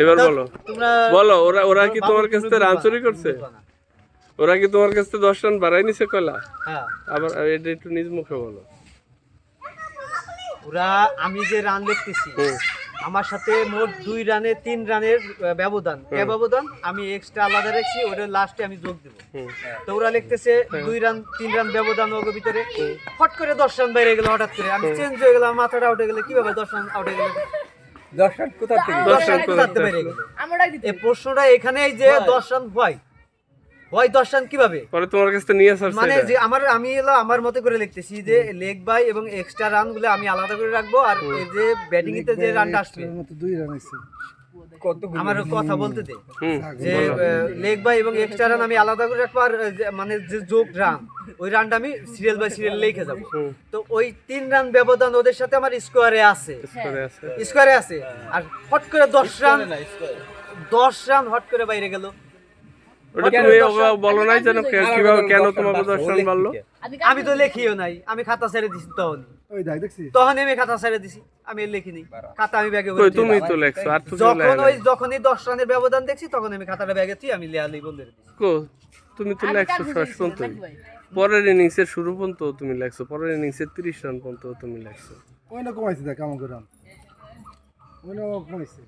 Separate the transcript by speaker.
Speaker 1: এবার বলো। বলো ওরা ওরা কি তোমার কাছ থেকে রান চুরি করছে? ওরা কি তোমার কাছ থেকে দশ রান বাড়াই নিছে কয়লা?
Speaker 2: হ্যাঁ।
Speaker 1: আবার এটা একটু নিজ মুখে বলো।
Speaker 2: ওরা আমি যে রান দেখতেছি আমার সাথে মোট দুই রানে তিন রানের ব্যবধান। এ ব্যবধান? আমি এক্সট্রা আলাদা রেখেছি ওটা লাস্টে আমি যোগ দেবো। তো ওরা লিখতেছে দুই রান তিন রান ব্যবধান ওর ভিতরে। ফট করে দশ রান বাইরে গেল হঠাৎ করে। আমি চেঞ্জ হয়ে গেলাম মাথাটা আউট হয়ে গেলে কীভাবে দশ রান আউট হয়ে গেল?
Speaker 3: দশ রান কোথা থেকে?
Speaker 2: দশ রান বাইরে গেল এই প্রশ্নটা এখানেই যে দশ রান হয়। হয় দশ রান কীভাবে?
Speaker 1: পরে তোমার কাছ থেকে নিয়ে আসছে
Speaker 2: মানে যে আমার আমি এলো আমার মতে করে লিখতেছি যে লেগ বাই এবং এক্সট্রা রানগুলো আমি আলাদা করে রাখব আর এই যে ব্যাটিং এতে যে রানটা আসবে।
Speaker 3: কত
Speaker 2: আমার কথা বলতে দে।
Speaker 1: হুম।
Speaker 2: যে লেগ বাই এবং এক্সট্রা রান আমি আলাদা করে রাখব আর মানে যে যোগ রান ওই রানটা আমি সিরিয়াল বাই সিরিয়াল লিখে যাব। তো ওই তিন রান ব্যবধান ওদের সাথে আমার স্কোয়ারে আছে। স্কোয়ারে আছে। আর হট করে দশ রান দশ রান হট করে বাইরে গেল।
Speaker 1: ওটা তুমি বলো নাই যেন কীভাবে কেন তোমাকে দশ রান
Speaker 2: আমি তো লেখিও নাই। আমি খাতা ছেড়ে দিছি তখন
Speaker 4: ওই দেখ দেখছিস?
Speaker 2: তখন আমি খাতা ছেড়ে দিছি। আমি লিখিনি খাতা আমি ব্যাগে
Speaker 1: কই তুমি তো লেখছো আর তো
Speaker 2: যখন ওই যখনই দশ রানের ব্যবধান দেখছি তখন আমি খাতাটা ব্যাগে তুই আমি দিছি।
Speaker 1: কো তুমি তো লেখছো শেষ পর্যন্ত পরের ইনিংসের শুরু পর্যন্ত তুমি লাগছো পরের ইনিংসের তিরিশ রান পর্যন্ত তুমি লাগছো
Speaker 4: ওই না কমাইছে, দেখ, কেমন রান ওই না কমাইছে।